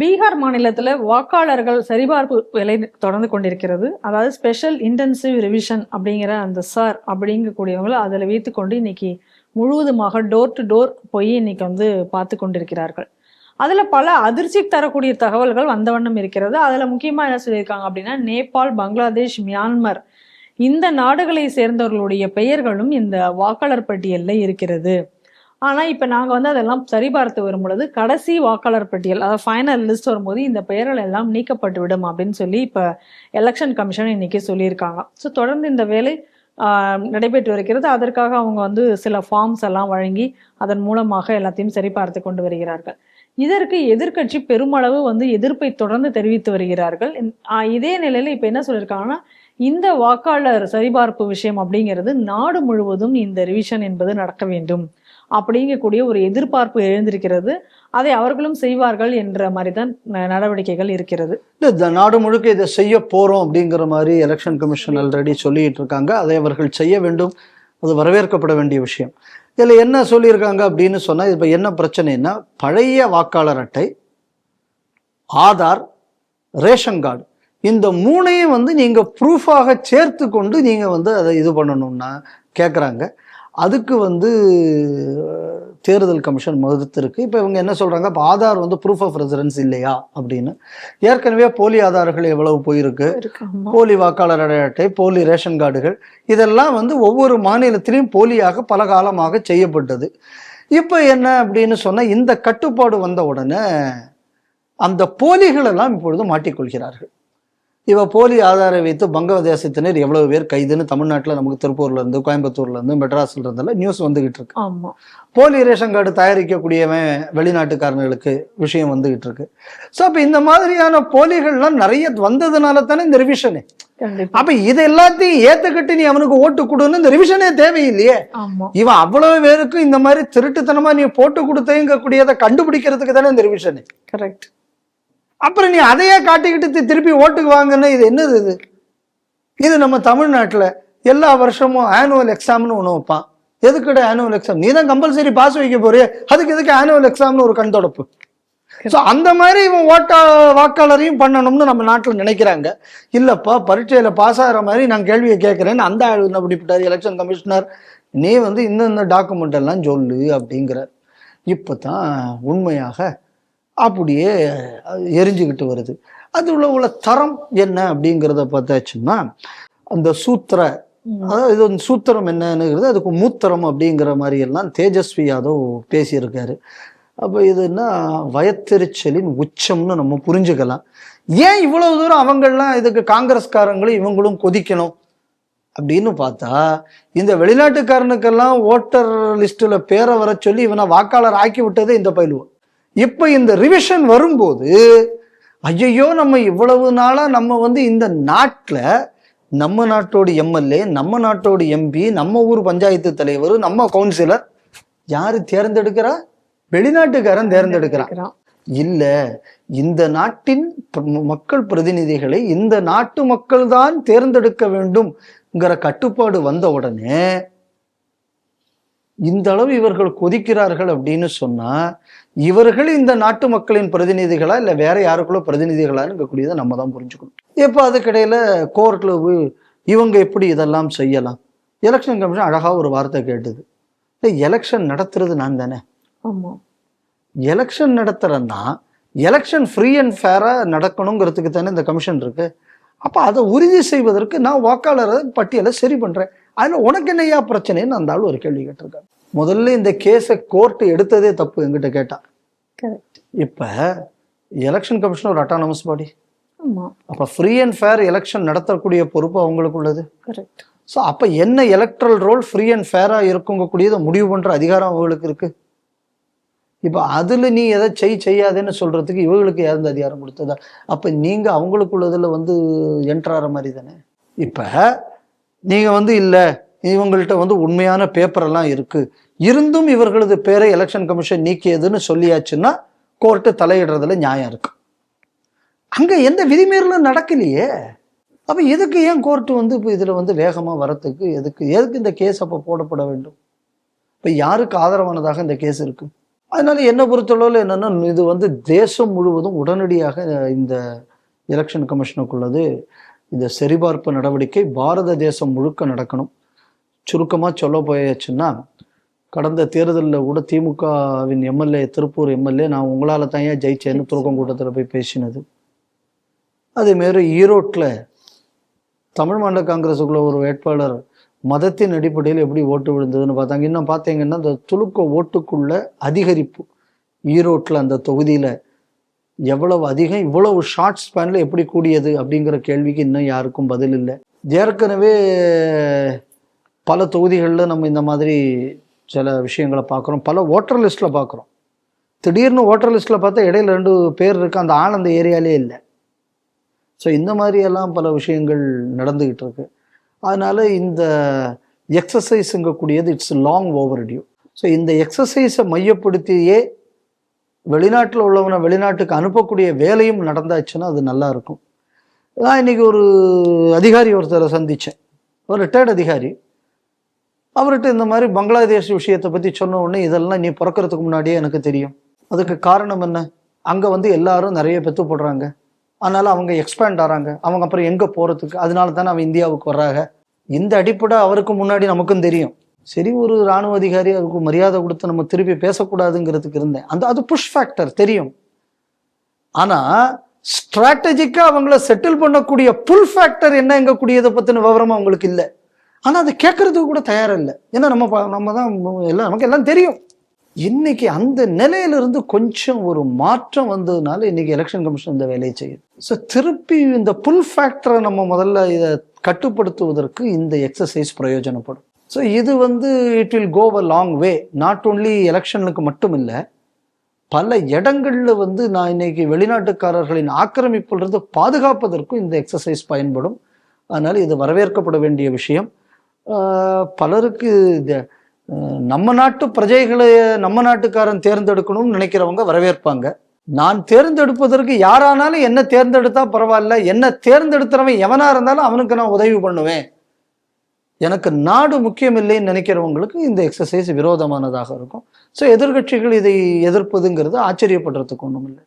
பீகார் மாநிலத்தில் வாக்காளர்கள் சரிபார்ப்பு வேலை தொடர்ந்து கொண்டிருக்கிறது. அதாவது ஸ்பெஷல் இன்டென்சிவ் ரிவிஷன் அப்படிங்கிற அந்த சார் அப்படிங்கக்கூடியவங்களை அதில் வைத்துக்கொண்டு இன்னைக்கு முழுவதுமாக டோர் டு டோர் போய் இன்னைக்கு வந்து பார்த்து கொண்டிருக்கிறார்கள். அதில் பல அதிர்ச்சி தரக்கூடிய தகவல்கள் வந்த வண்ணம் இருக்கிறது. அதில் முக்கியமாக என்ன சொல்லியிருக்காங்க அப்படின்னா நேபாள் பங்களாதேஷ் மியான்மர் இந்த நாடுகளை சேர்ந்தவர்களுடைய பெயர்களும் இந்த வாக்காளர் பட்டியலில் இருக்கிறது. ஆனால் இப்போ நாங்கள் வந்து அதெல்லாம் சரிபார்த்து வரும் பொழுது கடைசி வாக்காளர் பட்டியல் அதாவது ஃபைனல் லிஸ்ட் வரும்போது இந்த பெயர்கள் எல்லாம் நீக்கப்பட்டு விடும் அப்படின்னு சொல்லி இப்போ எலெக்ஷன் கமிஷன் இன்னைக்கு சொல்லியிருக்காங்க. ஸோ தொடர்ந்து இந்த வேலை நடைபெற்று வருகிறது. அதற்காக அவங்க வந்து சில ஃபார்ம்ஸ் எல்லாம் வழங்கி அதன் மூலமாக எல்லாத்தையும் சரிபார்த்து கொண்டு வருகிறார்கள். இதற்கு எதிர்க்கட்சி பெருமளவு வந்து எதிர்ப்பை தொடர்ந்து தெரிவித்து வருகிறார்கள். இதே நிலையில இப்போ என்ன சொல்லியிருக்காங்கன்னா இந்த வாக்காளர் சரிபார்ப்பு விஷயம் அப்படிங்கிறது நாடு முழுவதும் இந்த ரிவிஷன் என்பது நடக்க வேண்டும். அப்படிங்கக்கூடிய ஒரு எதிர்பார்ப்பு எழுந்திருக்கிறது. அதை அவர்களும் செய்வார்கள் என்ற மாதிரி தான் நடவடிக்கைகள் இருக்கிறது. இல்ல, இந்த நாடு முழுக்க இதை செய்ய போறோம் அப்படிங்கிற மாதிரி எலெக்ஷன் கமிஷன் ஆல்ரெடி சொல்லிட்டு இருக்காங்க. அதை அவர்கள் செய்ய வேண்டும். அது வரவேற்கப்பட வேண்டிய விஷயம். இதுல என்ன சொல்லியிருக்காங்க அப்படின்னு சொன்னா இப்ப என்ன பிரச்சனைன்னா பழைய வாக்காளர் அட்டை ஆதார் ரேஷன் கார்டு இந்த மூணையும் வந்து நீங்க ப்ரூஃபாக சேர்த்து கொண்டு நீங்க வந்து அதை இது பண்ணணும்னா கேட்குறாங்க அதுக்கு வந்து தேர்தல் கமிஷன் மறுத்திருக்கு இப்போ இவங்க என்ன சொல்றாங்க? இப்போ ஆதார் வந்து ப்ரூஃப் ஆஃப் ரெசிடென்ஸ் இல்லையா அப்படின்னு. ஏற்கனவே போலி ஆதார்கள் எவ்வளவு போயிருக்கு? போலி வாக்காளர் அட்டை போலி ரேஷன் கார்டுகள் இதெல்லாம் வந்து ஒவ்வொரு மாநிலத்திலையும் போலியாக பல காலமாக செய்யப்பட்டது. இப்போ என்ன அப்படின்னு சொன்னா இந்த கட்டுப்பாடு வந்த உடனே அந்த போலிகள் எல்லாம் இப்பொழுது மாட்டிக்கொள்கிறார்கள். இவ போலி ஆதாரை வைத்து வங்கதேசத்தினர் எவ்வளவு பேர் கைதுன்னு தமிழ்நாட்டில் நமக்கு திருப்பூர்ல இருந்து கோயம்புத்தூர்ல இருந்து மெட்ராஸ்ல இருந்தெல்லாம் நியூஸ் வந்துகிட்டு இருக்கு. போலி ரேஷன் கார்டு தயாரிக்கக்கூடியவன் வெளிநாட்டுக்காரர்களுக்கு விஷயம் வந்துகிட்டு இருக்கு. ஸோ அப்போ இந்த மாதிரியான போலிகள்லாம் நிறைய வந்ததுனால தானே இந்த ரிவிஷனு அப்ப இது எல்லாத்தையும் ஏத்துக்கிட்டு நீ அவனுக்கு ஓட்டு கொடுன்னு இந்த ரிவிஷனே தேவையில்லையே? இவன் அவ்வளவு பேருக்கு இந்த மாதிரி திருட்டுத்தனமா நீ போட்டு கொடுத்தேங்கக்கூடியதை கண்டுபிடிக்கிறதுக்கு தானே இந்த ரிவிஷனு கரெக்ட் அப்புறம் நீ அதையே காட்டிக்கிட்டு திருப்பி ஓட்டுக்கு வாங்கன்னா இது என்னது இது? இது நம்ம தமிழ்நாட்டில் எல்லா வருஷமும் ஆனுவல் எக்ஸாம்னு ஒன்று வைப்பான். எதுக்குடா ஆனுவல் எக்ஸாம் நீ தான் கம்பல்சரி பாஸ் வைக்க போறிய. அதுக்கு எதுக்கு ஆனுவல் எக்ஸாம்னு ஒரு கண் தொடப்பு? ஸோ அந்த மாதிரி இவன் ஓட்டா வாக்காளரையும் பண்ணணும்னு நம்ம நாட்டில் நினைக்கிறாங்க. இல்லைப்பா பரீட்சையில் பாஸ் ஆகிற மாதிரி நான் கேள்வியை கேட்குறேன்னு அந்த ஆள் என்ன எலெக்ஷன் கமிஷனர் நீ வந்து இந்த டாக்குமெண்ட் எல்லாம் சொல்லு அப்படிங்கிறார். இப்போ தான் உண்மையாக அப்படியே எரிஞ்சுக்கிட்டு வருது. அது உள்ள உள்ள தரம் என்ன அப்படிங்கிறத பார்த்தாச்சுன்னா அந்த சூத்திர அதாவது இது வந்து சூத்திரம் என்னன்னுங்கிறது அதுக்கு மூத்திரம் அப்படிங்கிற மாதிரி எல்லாம் தேஜஸ்வி யாதவ் பேசியிருக்காரு. அப்போ இதுன்னா வயத்தெரிச்சலின் உச்சம்னு நம்ம புரிஞ்சுக்கலாம். ஏன் இவ்வளவு தூரம் அவங்கெல்லாம் இதுக்கு காங்கிரஸ்காரங்களும் இவங்களும் கொதிக்கணும் அப்படின்னு பார்த்தா இந்த வெளிநாட்டுக்காரனுக்கெல்லாம் ஓட்டர் லிஸ்ட்டில் பேரை வர சொல்லி இவனை வாக்காளர் ஆக்கி விட்டதே இந்த பயிலுவன் இப்போ இந்த ரிவிஷன் வரும்போது ஐயையோ நம்ம இவ்வளவு நாளா நம்ம வந்து இந்த நாட்டில் நம்ம நாட்டோட எம்எல்ஏ நம்ம நாட்டோட எம்பி நம்ம ஊர் பஞ்சாயத்து தலைவர் நம்ம கவுன்சிலர் யாரு தேர்ந்தெடுக்கிறா வெளிநாட்டுக்காரன் தேர்ந்தெடுக்கிறான். இல்ல இந்த நாட்டின் மக்கள் பிரதிநிதிகளை இந்த நாட்டு மக்கள் தான் தேர்ந்தெடுக்க வேண்டும்ங்கிற கட்டுப்பாடு வந்த உடனே இந்த அளவு இவர்கள் கொதிக்கிறார்கள் அப்படின்னு சொன்னா இவர்கள் இந்த நாட்டு மக்களின் பிரதிநிதிகளா இல்ல வேற யாருக்குள்ள பிரதிநிதிகளான்னு இருக்கக்கூடியதை நம்ம தான் புரிஞ்சுக்கணும். எப்ப அதுக்கிடையில கோர்ட்ல போய் இவங்க எப்படி இதெல்லாம் செய்யலாம்? எலெக்ஷன் கமிஷன் அழகா ஒரு வார்த்தை கேட்டது. எலெக்ஷன் நடத்துறது நான் தானே? ஆமா. எலெக்ஷன் நடத்துறேன்னா எலெக்ஷன் ஃப்ரீ அண்ட் ஃபேராக நடக்கணுங்கிறதுக்கு தானே இந்த கமிஷன் இருக்கு. அப்போ அதை உறுதி செய்வதற்கு நான் வாக்காளர் பட்டியலை சரி பண்ணுறேன் அதில் உனக்கு என்னையா பிரச்சனைன்னு அந்த ஆள் ஒரு கேள்வி கேட்டிருக்காங்க முதல்ல இந்த கேஸை கோர்ட் எடுத்ததே தப்பு என்கிட்ட கேட்டான் கரெக்ட் இப்போ எலெக்ஷன் கமிஷன் ஒரு அட்டானமஸ் பாடி அப்போ ஃப்ரீ அண்ட் ஃபேர் எலெக்ஷன் நடத்தக்கூடிய பொறுப்பு அவங்களுக்கு உள்ளது. ஸோ அப்போ என்ன எலக்ட்ரல் ரோல் ஃப்ரீ அண்ட் ஃபேராக இருக்குங்கக்கூடியதை முடிவு பண்ணுற அதிகாரம் அவங்களுக்கு இருக்கு. இப்போ அதில் நீ எதை செய் செய்யாதேன்னு சொல்கிறதுக்கு இவங்களுக்கு இந்த அதிகாரம் கொடுத்ததா? அப்போ நீங்கள் அவங்களுக்குள்ளதில் வந்து என்ட்ராகிற மாதிரி தானே? இப்போ நீங்கள் வந்து இல்லை இவங்கள்ட்ட வந்து உண்மையான பேப்பரெல்லாம் இருக்குது இருந்தும் இவர்களது பேரை எலெக்ஷன் கமிஷன் நீக்கியதுன்னு சொல்லியாச்சுன்னா கோர்ட்டு தலையிடுறதுல நியாயம் இருக்கு. அங்கே எந்த விதிமீறலும் நடக்கலையே. அப்போ எதுக்கு ஏன் கோர்ட்டு வந்து இப்போ இதில் வந்து வேகமாக வரத்துக்கு எதுக்கு எதுக்கு இந்த கேஸ் அப்போ போடப்பட வேண்டும்? இப்போ யாருக்கு ஆதரவானதாக இந்த கேஸ் இருக்கு? அதனால என்னை பொறுத்தளவில் என்னன்னா இது வந்து தேசம் முழுவதும் உடனடியாக இந்த எலெக்ஷன் கமிஷனுக்குள்ளது இந்த சரிபார்ப்பு நடவடிக்கை பாரத தேசம் முழுக்க நடக்கணும். சுருக்கமாக சொல்ல போயாச்சுன்னா கடந்த தேர்தலில் கூட திமுகவின் எம்எல்ஏ திருப்பூர் எம்எல்ஏ நான் உங்களால் தான் ஏன் ஜெயிச்சேன்னு துருக்கம் கூட்டத்தில் போய் பேசினது. அதேமாரி ஈரோட்டில் தமிழ் மாநில காங்கிரஸுக்குள்ள ஒரு வேட்பாளர் மதத்தின் அடிப்படையில் எப்படி ஓட்டு விழுந்ததுன்னு பார்த்தாங்க. இன்னும் பார்த்தீங்கன்னா இந்த துலுக்க ஓட்டுக்குள்ள அதிகரிப்பு. ஈரோட்டில் அந்த தொகுதியில் எவ்வளவு அதிகம் இவ்வளவு ஷார்ட் ஸ்பேனில் எப்படி கூடியது அப்படிங்கிற கேள்விக்கு இன்னும் யாருக்கும் பதில் இல்லை. ஏற்கனவே பல தொகுதிகளில் நம்ம இந்த மாதிரி சில விஷயங்களை பார்க்குறோம். பல ஓட்டர் லிஸ்ட்டில் பார்க்குறோம். திடீர்னு ஓட்டர் லிஸ்ட்டில் பார்த்தா இடையில ரெண்டு பேர் இருக்கு அந்த ஆள் அந்த ஏரியாலே இல்லை. ஸோ இந்த மாதிரியெல்லாம் பல விஷயங்கள் நடந்துக்கிட்டு இருக்கு. அதனால் இந்த எக்ஸசைஸுங்கக்கூடியது it's long overdue so இந்த எக்ஸசைஸை மையப்படுத்தியே வெளிநாட்டில் உள்ளவனை வெளிநாட்டுக்கு அனுப்பக்கூடிய வேலையும் நடந்தாச்சுன்னா அது நல்லாயிருக்கும் நான் இன்னைக்கு ஒரு அதிகாரி ஒருத்தரை சந்தித்தேன் ஒரு ரிட்டையர்ட் அதிகாரி. அவர்கிட்ட இந்த மாதிரி பங்களாதேஷ் விஷயத்தை பற்றி சொன்ன உடனே இதெல்லாம் நீ பிறக்கறதுக்கு முன்னாடியே எனக்கு தெரியும். அதுக்கு காரணம் என்ன? அங்கே வந்து எல்லாரும் நிறைய பெற்று போடுறாங்க அதனால் அவங்க எக்ஸ்பேண்ட் ஆகிறாங்க அவங்க அப்புறம் எங்கே போகிறதுக்கு அதனால தானே அவன் இந்தியாவுக்கு வர்றாங்க. இந்த அடிப்படை அவருக்கு முன்னாடி நமக்கும் தெரியும். சரி ஒரு ராணுவ அதிகாரி அவருக்கு மரியாதை கொடுத்து நம்ம திருப்பி பேசக்கூடாதுங்கிறதுக்கு இருந்தேன். அந்த அது புஷ் ஃபேக்டர் தெரியும். ஆனால் ஸ்ட்ராட்டஜிக்காக அவங்கள செட்டில் பண்ணக்கூடிய புல் ஃபேக்டர் என்னங்கக்கூடியதை பற்றின விவரம் அவங்களுக்கு இல்லை. ஆனால் அதை கேட்கறதுக்கு கூட தயாராக இல்லை ஏன்னா நம்ம ப- நம்ம தான் எல்லாம் நமக்கு எல்லாம் தெரியும். இன்னைக்கு அந்த நிலையிலிருந்து கொஞ்சம் ஒரு மாற்றம் வந்ததுனால இன்னைக்கு எலெக்ஷன் கமிஷன் இந்த வேலையை செய்யுது. ஸோ திருப்பி இந்த புல் ஃபேக்டரை நம்ம முதல்ல இதை கட்டுப்படுத்துவதற்கு இந்த எக்ஸசைஸ் பிரயோஜனப்படும். ஸோ இது வந்து it will go a long way not only எலெக்ஷனுக்கு மட்டும் இல்லை பல இடங்களில் வந்து நான் இன்னைக்கு வெளிநாட்டுக்காரர்களின் ஆக்கிரமிப்பிலிருந்து பாதுகாப்பதற்கும் இந்த எக்ஸசைஸ் பயன்படும். அதனால் இது வரவேற்கப்பட வேண்டிய விஷயம். பலருக்கு நம்ம நாட்டு பிரஜைகளை நம்ம நாட்டுக்காரன் தேர்ந்தெடுக்கணும்னு நினைக்கிறவங்க வரவேற்பாங்க. நான் தேர்ந்தெடுப்பதற்கு யாரானாலும் என்ன தேர்ந்தெடுத்தா பரவாயில்ல என்ன தேர்ந்தெடுக்கிறவன் எவனா இருந்தாலும் அவனுக்கு நான் உதவி பண்ணுவேன். எனக்கு நாடு முக்கியம் இல்லைன்னு நினைக்கிறவங்களுக்கு இந்த எக்ஸசைஸ் விரோதமானதாக இருக்கும். ஸோ எதிர்க்கட்சிகள் இதை எதிர்ப்பதுங்கிறது ஆச்சரியப்படுறதுக்கு ஒன்றும் இல்லை